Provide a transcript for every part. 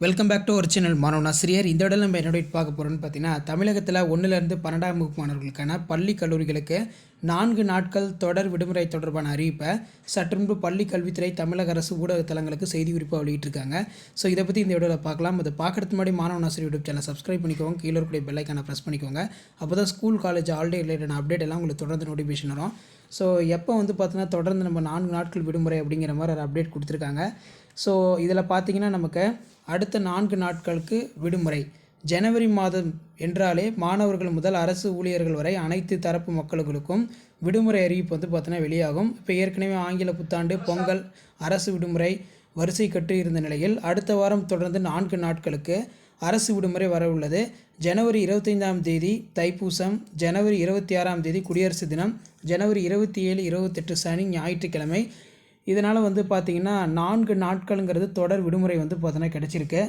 Welcome back to ஒரு channel மாணவனாசிரியர் இந்த இடம் நம்ம என்னோட பார்க்க போகிறோம்னு பார்த்தீங்கன்னா தமிழகத்தில் ஒன்றுலேருந்து பன்னெண்டாம் வகுப்பு மாணவர்களுக்கான பள்ளி கல்லூரிகளுக்கு நான்கு நாட்கள் தொடர் விடுமுறை தொடர்பான அறிவிப்பை சற்றுமுன்பு பள்ளி கல்வித்துறை தமிழக அரசு ஊடக தளங்களுக்கு செய்தி குறிப்பாக வெளியிட்டிருக்காங்க. ஸோ இதை பற்றி இந்த வீடியோவில் பார்க்கலாம். அதை பார்க்குறதுக்கு முன்னாடி மாணவன் ஆசிரியர் யூடியூப் சேனல் சப்ஸ்கிரைப் பண்ணிக்கோங்க. கீழே இருக்கக்கூடிய பெல்லைக்கான ப்ரெஸ் பண்ணிக்கோங்க. அப்போ தான் school college all the related update எல்லாம் உங்களுக்கு தொடர்ந்து நோட்டிஃபிகேஷன் வரும். ஸோ எப்போ வந்து பார்த்தீங்கன்னா தொடர்ந்து நம்ம நான்கு நாட்கள் விடுமுறை அப்படிங்கிற மாதிரி ஒரு அப்டேட் கொடுத்துருக்காங்க. ஸோ இதில் பார்த்தீங்கன்னா நமக்கு அடுத்த நான்கு நாட்களுக்கு விடுமுறை. ஜனவரி மாதம் என்றாலே மாணவர்கள் முதல் அரசு ஊழியர்கள் வரை அனைத்து தரப்பு மக்களுக்கும் விடுமுறை அறிவிப்பு வந்து பார்த்தீங்கன்னா வெளியாகும். இப்போ ஏற்கனவே ஆங்கில புத்தாண்டு பொங்கல் அரசு விடுமுறை வரிசை கட்டு இருந்த நிலையில் அடுத்த வாரம் தொடர்ந்து நான்கு நாட்களுக்கு அரசு விடுமுறை வரவுள்ளது ஜனவரி இருபத்தைந்தாம் தேதி தைப்பூசம் ஜனவரி இருபத்தி ஆறாம் தேதி குடியரசு தினம் ஜனவரி இருபத்தி ஏழு இருபத்தெட்டு சனி ஞாயிற்றுக்கிழமை. இதனால் வந்து பார்த்திங்கன்னா நான்கு நாட்களுங்கிறது தொடர் விடுமுறை வந்து பார்த்தினா கிடச்சிருக்கு.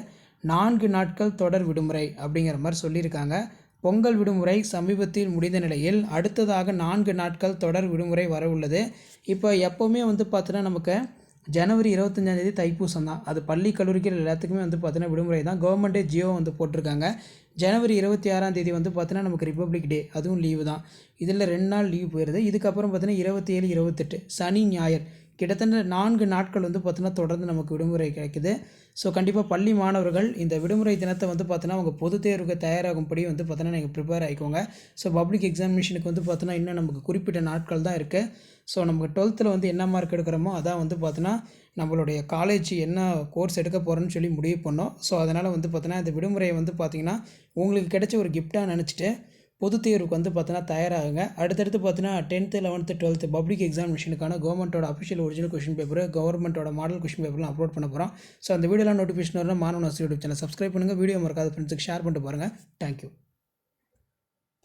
நான்கு நாட்கள் தொடர் விடுமுறை அப்படிங்கிற மாதிரி சொல்லியிருக்காங்க. பொங்கல் விடுமுறை சமீபத்தில் முடிந்த நிலையில் அடுத்ததாக நான்கு நாட்கள் தொடர் விடுமுறை வர உள்ளது. இப்போ எப்போவுமே வந்து பார்த்தோன்னா நமக்கு ஜனவரி இருபத்தஞ்சாந்தேதி தைப்பூசம் தான். அது பள்ளி கல்லூரிகள் எல்லாத்துக்குமே வந்து பார்த்தீங்கன்னா விடுமுறை தான். கவர்மெண்ட்டே ஜியோ வந்து போட்டிருக்காங்க. ஜனவரி இருபத்தி ஆறாம் தேதி வந்து பார்த்தீங்கன்னா நமக்கு ரிப்பப்ளிக் டே அதுவும் லீவு தான். இதில் ரெண்டு நாள் லீவ் போயிடுது. இதுக்கப்புறம் பார்த்தீங்கன்னா இருபத்தி ஏழு இருபத்தெட்டு சனி ஞாயிறு. கிட்டத்தட்ட நான்கு நாட்கள் வந்து பார்த்தோன்னா தொடர்ந்து நமக்கு விடுமுறை கிடைக்குது. ஸோ கண்டிப்பாக பள்ளி மாணவர்கள் இந்த விடுமுறை தினத்தை வந்து பார்த்தீங்கன்னா உங்கள் பொது தேர்வுக்கு தயாராகும்படி வந்து பார்த்தீங்கன்னா நீங்கள் ப்ரிப்பேர் ஆகிக்கோங்க ஸோ பப்ளிக் எக்ஸாமினேஷனுக்கு வந்து பார்த்தோன்னா இன்னும் நமக்கு குறிப்பிட்ட நாட்கள் தான் இருக்குது ஸோ நமக்கு டுவெல்த்தில் வந்து என்ன மார்க் எடுக்கிறோமோ அதான் வந்து பார்த்தீங்கன்னா நம்மளுடைய காலேஜ் என்ன கோர்ஸ் எடுக்க போகிறோன்னு சொல்லி முடிவு பண்ணோம். ஸோ அதனால் வந்து பார்த்தீங்கன்னா இந்த விடுமுறையை வந்து பார்த்திங்கன்னா உங்களுக்கு கிடைச்ச ஒரு கிஃப்டாக நினச்சிட்டு பொது தேர்வுக்கு வந்து பார்த்தோன்னா தயாராகுங்க. அடுத்தடுத்து பார்த்தீங்கன்னா டென்த்து லெவன்த்து டுவெல்த்து பப்ளிக் எக்ஸாமினேஷனுக்கான கவர்மெண்ட்டோட அஃபிஷியல் ஒரிஜினல் கொஷின் பேப்பர் கவர்மெண்ட்டோட மாடல் கொஷின் பேப்பர்லாம் அப்லோட் பண்ண போகிறோம் ஸோ அந்த வீடியோலாம் நோட்டிஃபிகேஷன் வரணும் மாணவன் யூடியூப் சேனல் சப்ஸ்கிரைப் பண்ணுங்கள் வீடியோ மறக்காத ஃப்ரெண்ட்ஸுக்கு ஷேர் பண்ணிட்டு பாருங்கள் தேங்க்யூ